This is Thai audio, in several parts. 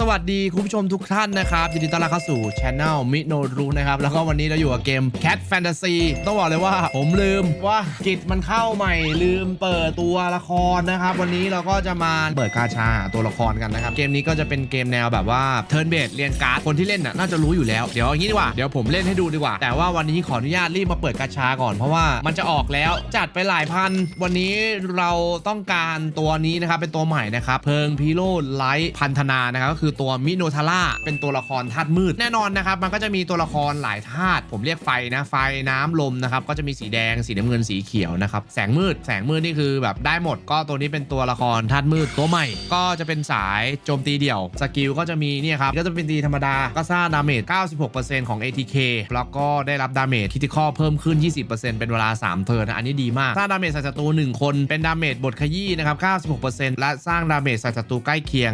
สวัสดีคุณผู้ชมทุกท่านนะครับยินดีต้อนรับเข้าสู่ช anel มิโนรุนะครับ แล้วก็วันนี้เราอยู่กับเกม Cat Fantasy ต้องบอกเลยว่าผมลืมว่ากิจมันเข้าใหม่ลืมเปิดตัวละครนะครับ วันนี้เราก็จะมาเปิดกาชาตัวละครกันนะครับ เกมนี้ก็จะเป็นเกมแนวแบบว่าเทิร์นเบสเรียนการ์ดคนที่เล่นน่ะน่าจะรู้อยู่แล้วเดี๋ยวอย่างนี้ดีกว่าเดี๋ยวผมเล่นให้ดูดีกว่า แต่ว่าวันนี้ขออนุญาตรีบมาเปิดกาชาก่อนเพราะว่ามันจะออกแล้วจัดไปหลายพัน วันนี้เราต้องการตัวนี้นะครับเป็นตัวใหม่นะครับเพิงพีโรไลท์พันธนานะครับก็คือือตัวมิโนทาร่าเป็นตัวละครธาตุมืด แน่นอนนะครับ มันก็จะมีตัวละครหลายธาตุผมเรียกไฟนะไฟน้ำลมนะครับก็จะมีสีแดงสีน้ำเงินสีเขียวนะครับแสงมืดแสงมืดนี่คือแบบได้หมด ก็ตัวนี้เป็นตัวละครธาตุมืดตัวใหม่ ก็จะเป็นสายโจมตีเดี่ยวสกิลก็จะมีเนี่ยครับก็จะเป็นตีธรรมดาก็สร้างดาเมจ96%ของ ATK แล้วก็ได้รับดาเมจคิติคอเพิ่มขึ้น 20%เป็นเวลา 3 เทิร์นะอันนี้ดีมากสร้างดาเมจใส่ศัตรู1คนเป็นดาเมจบทขยี้นะครับ96%และสร้างดาเมจใส่ศัตรูใกล้เคียง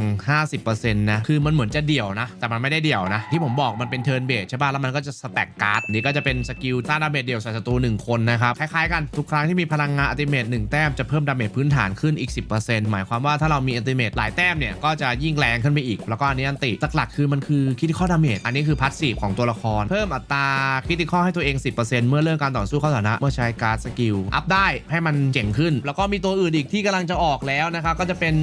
50%นะคือมันเหมือนจะเดี่ยวนะ แต่มันไม่ได้เดี่ยวนะ ที่ผมบอกมันเป็นเทิร์นเบสใช่ป่ะ แล้วมันก็จะสแต็กการ์ด นี่ก็จะเป็นสกิลสร้างดาเมจเดี่ยวใส่ศัตรู1คนนะครับ คล้ายๆกันทุกครั้งที่มีพลังงานอัติเมต1แต้มจะเพิ่มดาเมจพื้นฐานขึ้นอีก 10%หมายความว่าถ้าเรามีอัติเมตหลายแต้มเนี่ยก็จะยิ่งแรงขึ้นไปอีก แล้วก็อันนี้อันติหลักๆคือมันคือคิติคอดาเมจอันนี้คือพัสซีฟของตัวละคร เพิ่มอัตราคิติคอให้ตัวเอง 10%เมื่อเริ่มการต่อสู้เข้าสถานะเมื่อใช้การ์ดสกิลอัพได้ให้มันเจ๋งขึ้น แล้วก็มีตัวอื่นอีกที่กำลังจะออกแล้วนะครับก็จะเป็น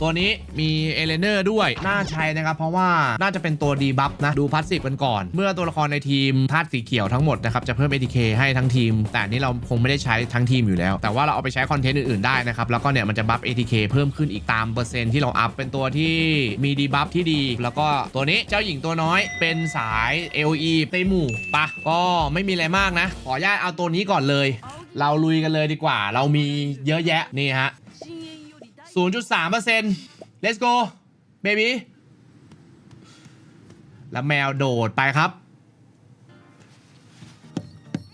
ตัวนี้มีเอเลเนอร์ด้วย น่าใช้นะครับ เพราะว่าน่าจะเป็นตัวดีบัฟนะ ดูพัสซีฟกันก่อน เมื่อตัวละครในทีมธาตุสีเขียวทั้งหมดนะครับ จะเพิ่ม ATK ให้ทั้งทีม แต่นนี้เราคงไม่ได้ใช้ทั้งทีมอยู่แล้ว แต่ว่าเราเอาไปใช้คอนเทนต์อื่นๆได้นะครับ แล้วก็เนี่ยมันจะบัฟ ATK เพิ่มขึ้นอีกตามเปอร์เซ็นต์ที่เราอัพเป็นตัวที่มีดีบัฟที่ดี แล้วก็ตัวนี้เจ้าหญิงตัวน้อยเป็นสาย LE เตหมู่ปะก็ไม่มีอะไรมากนะ ขออนุญาตเอาตัวนี้ก่อนเลย เราลุยกันเลยดีกว่า เรามีเยอะแยะนี่ฮะ 0.3% let's go baby แล้วแมวโดดไปครับ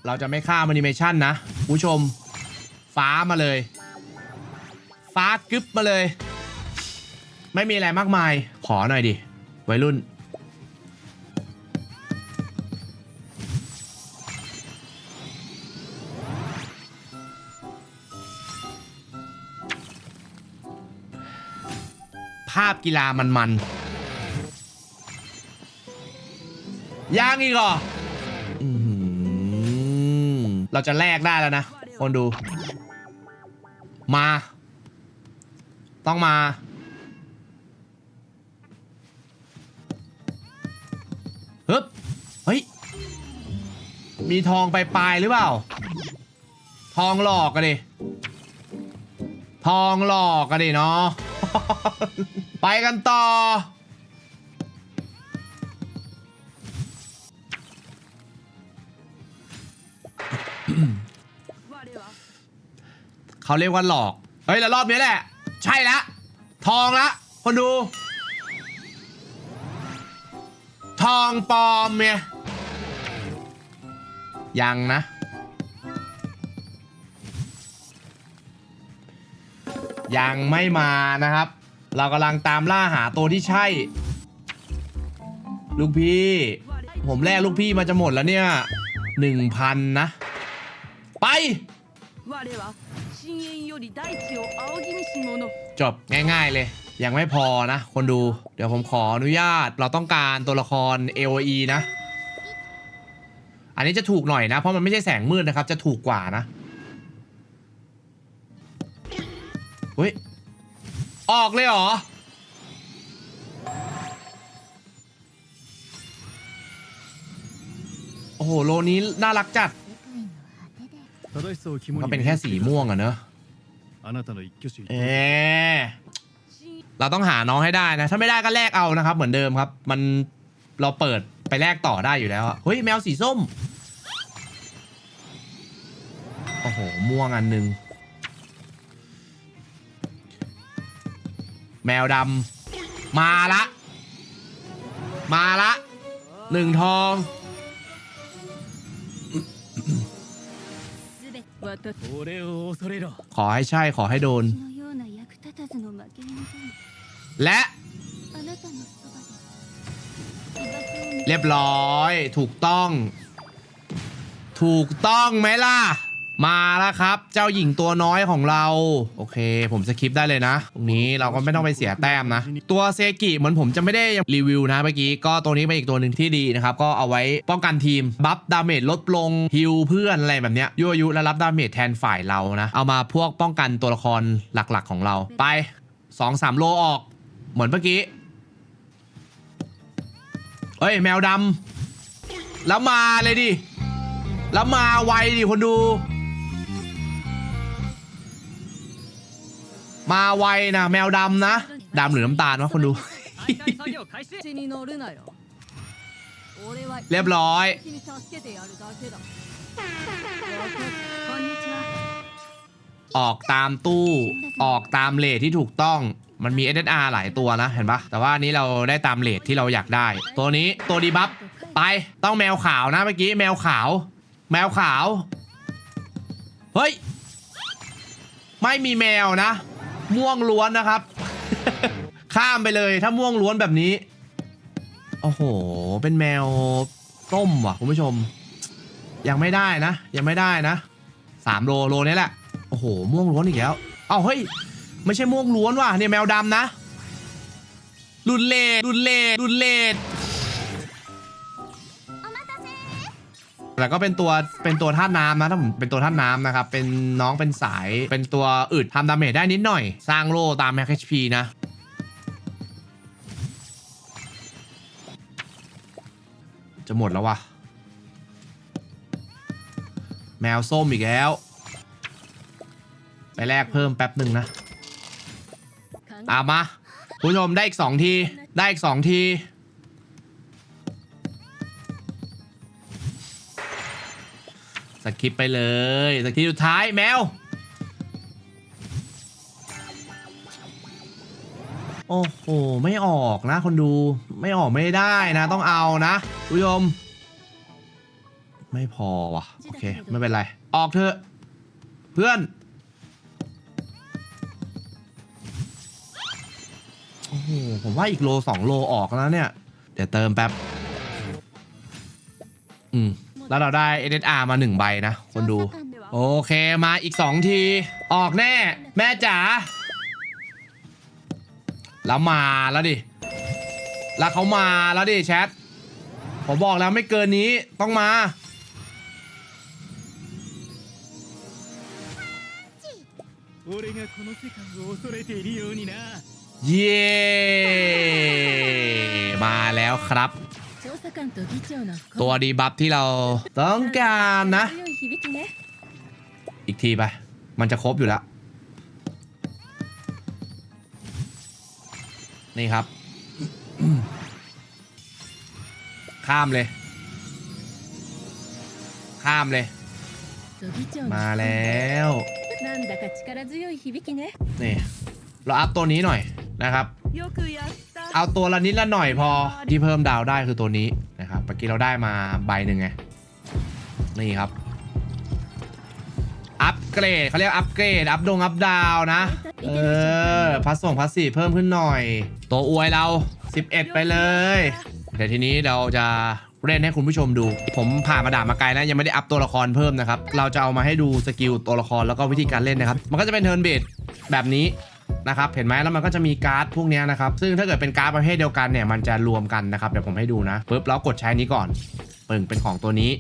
เราจะไม่ฆ่ามแอนิเมชันนะ ผู้ชม ฟ้ามาเลย ฟ้ากึบมาเลย ไม่มีอะไรมากมาย ขอหน่อยดิ วัยรุ่น กีฬามันๆยังอีกเหรอเราจะแลกได้แล้วนะคนดู มา ต้องมา ฮึบ เฮ้ย มีทองไปปลายหรือเปล่า ทองหลอกกันดิ ทองหลอกกันดิเนาะ ไปกันต่อ เขาเรียกว่าหลอก เฮ้ย แล้วรอบนี้แหละ ใช่ละ ทองละ คนดู ทองปลอมเนี่ย ยังนะยังไม่มานะครับ เรากำลังตามล่าหาตัวที่ใช่ ลูกพี่ ผมแลกลูกพี่มาจะหมดแล้วเนี่ยหนึ่งพันนะ ไป จบง่ายๆเลย ยังไม่พอนะ คนดู เดี๋ยวผมขออนุญาต เราต้องการตัวละคร AOE นะ อันนี้จะถูกหน่อยนะ เพราะมันไม่ใช่แสงมืดนะครับ จะถูกกว่านะเฮ้ย ออกเลยเหรอ โอ้โห โลนี้น่ารักจัด มันเป็นแค่สีม่วงอะเนอะเอเราต้องหาน้องให้ได้นะ ถ้าไม่ได้ก็แลกเอานะครับ เหมือนเดิมครับ มันเราเปิดไปแลกต่อได้อยู่แล้วเฮ้ย แมวสีส้ม โอ้โห ม่วงอันหนึ่ง แมวดำมาละ มาละหนึ่งทองขอให้ใช่ขอให้โดน และ เรียบร้อย ถูกต้อง ถูกต้องไหมล่ะ มาแล้วครับ เจ้าหญิงตัวน้อยของเรา โอเค ผมสคริปได้เลยนะ ตรงนี้เราก็ไม่ต้องไปเสียแต้มนะ ตัวเซกิเหมือนผมจะไม่ได้รีวิวนะเมื่อกี้ ก็ตัวนี้เป็นอีกตัวหนึ่งที่ดีนะครับ ก็เอาไว้ป้องกันทีม บัฟดาเมจลดลงฮิลเพื่อนอะไรแบบเนี้ยยั่วยุและรับดาเมจแทนฝ่ายเรานะ เอามาพวกป้องกันตัวละครหลักๆของเรา ไป2-3โลออก เหมือนเมื่อกี้ เฮ้ยแมวดำแล้วมาเลยดิ แล้วมาไวดิคนดู มาไวนะแมวดำนะดำหรือน้ำตาลวะคนดู เรียบร้อย ออกตามตู้ออกตามเลทที่ถูกต้องมันมี SSR หลายตัวนะ เห็นปะแต่ว่านนี้เราได้ตามเลทที่เราอยากได้ ตัวนี้ตัวดีบัฟไปต้องแมวขาวนะเมื่อกี้แมวขาว แมวขาว เฮ้ย ไม่มีแมวนะ ม่วงล้วนนะครับ ข้ามไปเลยถ้าม่วงล้วนแบบนี้ โอ้โห เป็นแมวต้มว่ะคุณผู้ชม ยังไม่ได้นะ ยังไม่ได้นะสามโลโลนี้แหละ โอ้โห ม่วงล้วนอีกแล้ว เอ้าเฮ้ย ไม่ใช่ม่วงล้วนว่ะเนี่ยแมวดำนะ รุนเลดรุนเลดรุนเลด แล้วก็เป็นตัวเป็นตัวธาตุน้ำนะถ้าผมเป็นตัวธาตุน้ำนะครับ เป็นน้องเป็นสายเป็นตัวอึดทำดาเมจได้นิดหน่อย สร้างโล่ตามแม็ก HP นะจะหมดแล้ววะแมวส้มอีกแล้ว ไปแลกเพิ่มแป๊บหนึ่งนะตามมาคุณผู้ชมได้อีกสองที ได้อีกสองที สกิปไปเลยสกิปสุดท้ายแมว โอ้โห ไม่ออกนะ คนดูไม่ออกไม่ได้นะต้องเอานะคุณผู้ชม ไม่พอว่ะ โอเค ไม่เป็นไร ออกเถอะ เพื่อน โอ้โห ผมว่าอีกโลสองโลออกแล้วเนี่ย เดี๋ยวเติมแป๊บ อืม แล้วเราได้ NSR มา 1 ใบนะ คนดู โอเคมาอีก 2 ที ออกแน่ แม่จ๋าแล้วมาแล้วดิ แล้วเขามาแล้วดิแชทผมบอกแล้วไม่เกินนี้ต้องมา เย่มาแล้วครับ ตัวดีบัฟที่เราต้องการนะ อีกทีไป มันจะครบอยู่แล้ว นี่ครับ ข้ามเลย ข้ามเลย มาแล้วนี่เราอัพตัวนี้หน่อยนะครับ เอาตัวละนิดละหน่อยพอที่เพิ่มดาวได้คือตัวนี้นะครับเมื่อกี้เราได้มาใบหนึ่งไงนี่ครับอัปเกรดเขาเรียกอัปเกรดอัปดงอัปดาวนะเออพัสส่งพัสสีเพิ่มขึ้นหน่อย ตัวอวยเรา 11 ไปเลยเดี๋ยวทีนี้เราจะเล่นให้คุณผู้ชมดู ผมผ่านมาด่ามาไกลนะยังไม่ได้อัพตัวละครเพิ่มนะครับ เราจะเอามาให้ดูสกิลตัวละครแล้วก็วิธีการเล่นนะครับ มันก็จะเป็นเทิร์นเบสแบบนี้ นะครับเห็นไหมแล้วมันก็จะมีการ์ดพวกนี้นะครับซึ่งถ้าเกิดเป็นการ์ดประเภทเดียวกันเนี่ยมันจะรวมกันนะครับเดี๋ยวผมให้ดูนะปุ๊บเรากดใช้นี้ก่อนปึ่งเป็นของตัวนี้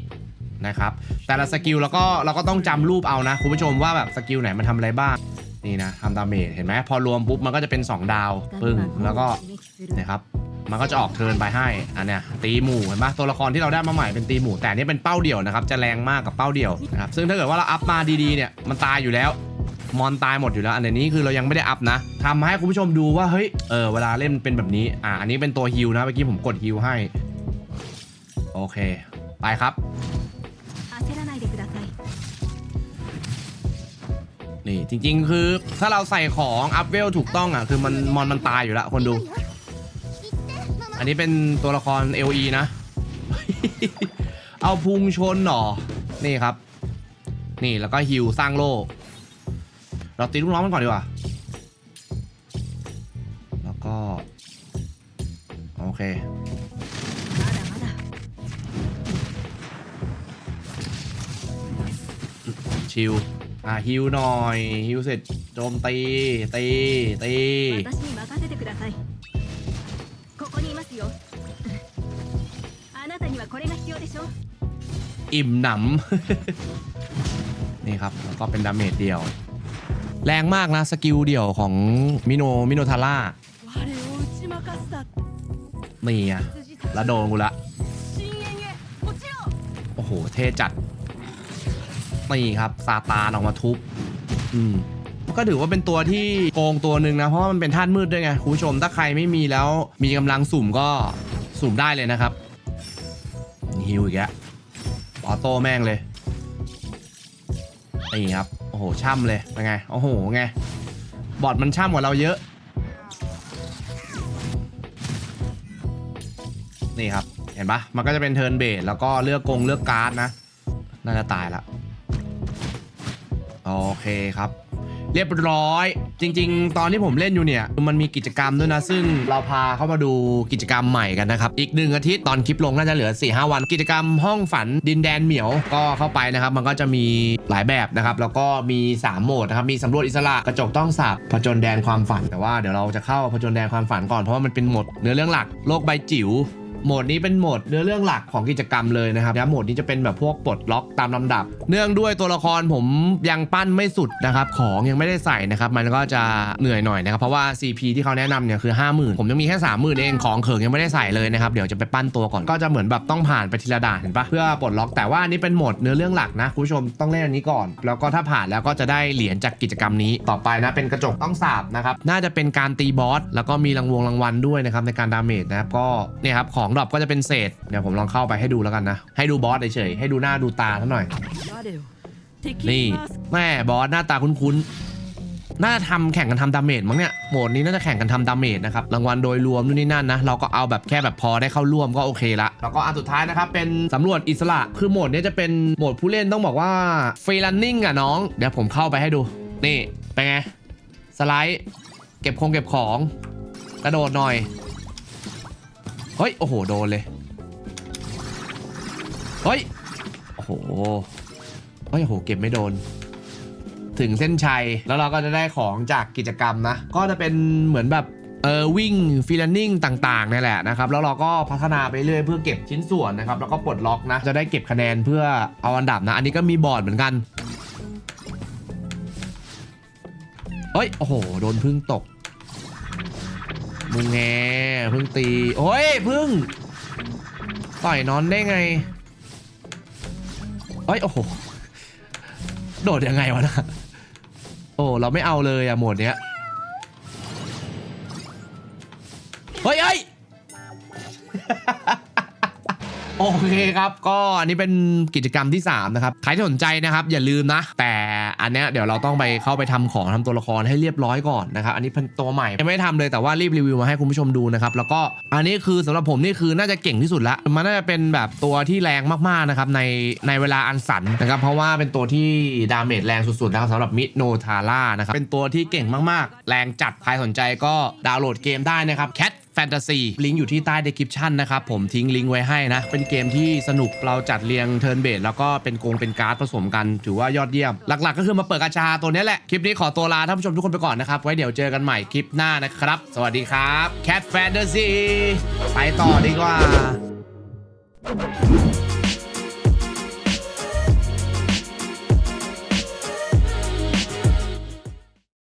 นะครับแต่ละสกิลเราก็เราก็ต้องจำรูปเอานะคุณผู้ชมว่าแบบสกิลไหนมันทำอะไรบ้างนี่นะทำดาเมจเห็นไหมพอรวมปุ๊บมันก็จะเป็น 2 ดาวปึ้งแล้วก็นะครับมันก็จะออกเทิร์นไปให้อันเนี้ยตีหมู่เห็นปะตัวละครที่เราได้มาใหม่เป็นตีหมู่แต่นนี้เป็นเป้าเดี่ยวนะครับจะแรงมากกับเป้าเดี่ยวนะครับซึ่งถ้าเกิดว่าเราอัพมาดีๆเนี่ยมันตายอยู่แล้ว มอนตายหมดอยู่แล้ว อันนี้คือเรายังไม่ได้อัพนะทำให้คุณผู้ชมดูว่าเฮ้ยเออเวลาเล่นเป็นแบบนี้อ่าอันนี้เป็นตัวฮิลนะเมื่อกี้ผมกดฮิลให้ โอเค ไปครับนี่จริงๆ คือถ้าเราใส่ของอัพเวลถูกต้องอะคือมันมอนมันตายอยู่แล้วคนดู อันนี้เป็นตัวละคร LE นะ เอาพุงชนหรอนี่ครับ นี่แล้วก็ฮิลสร้างโลก เราตีลูกน้องมันก่อนดีกว่า แล้วก็ โอเค ชิว อะฮิวหน่อย ฮิวเสร็จโจมตี ตี ตีอิ่มหนำ นี่ครับ แล้วก็เป็นดาเมจเดียว แรงมากนะสกิลเดี่ยวของมิโนมิโนทาร่านี่อะละโดนกูละ โอ้โห เท่จัด นี่ครับซาตานออกมาทุบ อืม ก็ถือว่าเป็นตัวที่โกงตัวหนึ่งนะ เพราะว่ามันเป็นท่าตุมืดด้วยไงคุณผู้ชม ถ้าใครไม่มีแล้วมีกำลังสุ่มก็สุ่มได้เลยนะครับฮิวอีกแล้วออโต้แม่งเลย นี่ครับ หช่ำเลยเป็นไงโอ้โหไงบอดมันช่ำกว่าเราเยอะ นี่ครับเห็นปะมันก็จะเป็นเทิร์นเบสแล้วก็เลือกกงเลือกการ์ดนะ น่าจะตายละโอเคครับ เรียบร้อย จริง ๆ ตอนที่ผมเล่นอยู่เนี่ยมันมีกิจกรรมด้วยนะ ซึ่งเราพาเข้ามาดูกิจกรรมใหม่กันนะครับ อีกหนึ่งอาทิตย์ตอนคลิปลงน่าจะเหลือ4-5วัน กิจกรรมห้องฝันดินแดนเหมียวก็เข้าไปนะครับ มันก็จะมีหลายแบบนะครับ แล้วก็มี 3 โหมดนะครับ มีสำรวจอิสระกระจกต้องสาบผจญแดนความฝัน แต่ว่าเดี๋ยวเราจะเข้าผจญแดนความฝันก่อนเพราะว่ามันเป็นโหมดเนื้อเรื่องหลักโลกใบจิ๋ว โหมดนี้เป็นโหมดเนื้อเรื่องหลักของกิจกรรมเลยนะครับแล้วโหมดนี้จะเป็นแบบพวกปลดล็อกตามลำดับ เนื่องด้วยตัวละครผมยังปั้นไม่สุดนะครับ ของยังไม่ได้ใส่นะครับ มันก็จะเหนื่อยหน่อยนะครับ เพราะว่า CP ที่เขาแนะนำเนี่ยคือ 50,000 ผมยังมีแค่ 30,000 เอง ของเขิงยังไม่ได้ใส่เลยนะครับ เดี๋ยวจะไปปั้นตัวก่อน ก็จะเหมือนแบบต้องผ่านไปทีละด่านเห็นปะเพื่อปลดล็อก แต่ว่านนี้เป็นโหมดเนื้อเรื่องหลักนะคุณผู้ชมต้องเล่นอันนี้ก่อน แล้วก็ถ้าผ่านแล้วก็จะได้เหรียญจากกิจกรรมนี้ ต่อไปนะเป็นกระจกต้องสาบนะครับ น่าจะเป็นการตีบอส แล้วก็มีรางวงรางวัลด้วยนะครับในการดาเมจนะครับ ก็เนี่ยครับของดรอปก็จะเป็นเศษ เดี๋ยวผมลองเข้าไปให้ดูแล้วกันนะ ให้ดูบอสเฉยๆให้ดูหน้าดูตาท่านหน่อย นี่แม่บอสหน้าตาคุ้นๆน่าจะทแข่งกันทำดาเมจมั้งเนี่ยโหมดนี้น่าจะแข่งกันทำดาเมจนะครับรางวัลโดยรวมนู่นนี่นั่นนะเราก็เอาแบบแค่แบบพอได้เข้าร่วมก็โอเคละแล้วก็อันสุดท้ายนะครับเป็นสำรวจอิสระคือโหมดนี้จะเป็นโหมดผู้เล่นต้องบอกว่าฟรีลันนิ่งอะน้องเดี๋ยวผมเข้าไปให้ดู นี่เป็นไงสไลด์เก็บคงเก็บของ กระโดดหน่อย เฮ้ย โอ้โห โดนเลย เฮ้ย โอ้โห เฮ้ย โอ้โห เก็บไม่โดน ถึงเส้นชัย แล้วเราก็จะได้ของจากกิจกรรมนะ ก็จะเป็นเหมือนแบบเออวิ่งฟีลนิ่งต่างๆนี่แหละนะครับ แล้วเราก็พัฒนาไปเรื่อยเพื่อเก็บชิ้นส่วนนะครับ แล้วก็ปลดล็อกนะ จะได้เก็บคะแนนเพื่อเอาอันดับนะ อันนี้ก็มีบอร์ดเหมือนกันเฮ้ย โอ้โห โดนพึ่งตก มึงแงพึ่งตี โอ้ยพึ่งต่อยนอนได้ไงเอ้ยโอ้โห โดดยังไงวะนะโอ้เราไม่เอาเลยอะโหมดเนี้ย เฮ้ยเฮ้ย โอเคครับ ก็อันนี้เป็นกิจกรรมที่ 3 นะครับ ใครที่สนใจนะครับ อย่าลืมนะ แต่อันเนี้ยเดี๋ยวเราต้องไปเข้าไปทำของทำตัวละครให้เรียบร้อยก่อนนะครับ อันนี้เป็นตัวใหม่ยังไม่ได้ทำเลยแต่ว่ารีบรีวิวมาให้คุณผู้ชมดูนะครับแล้วก็อันนี้คือสำหรับผมนี่คือน่าจะเก่งที่สุดละมันน่าจะเป็นแบบตัวที่แรงมากๆนะครับในในเวลาอันสันนะครับเพราะว่าเป็นตัวที่ดาเมจแรงสุดๆนะครับสำหรับมิโนทาร่านะครับเป็นตัวที่เก่งมากๆ แรงจัดใครสนใจก็ดาวน์โหลดเกมได้นะครับ Cat แฟนตาซีลิงก์อยู่ที่ใต้ description นะครับผมทิ้งลิงก์ไว้ให้นะ เป็นเกมที่สนุกเราจัดเรียงเทิร์นเบสแล้วก็เป็นโกงเป็นการ์ดผสมกันถือว่ายอดเยี่ยม หลักๆ ก็คือมาเปิดกาชาตัวนี้แหละ คลิปนี้ขอตัวลาท่านผู้ชมทุกคนไปก่อนนะครับ ไว้เดี๋ยวเจอกันใหม่คลิปหน้านะครับ สวัสดีครับแคทแฟนตาซีไปต่อดีกว่า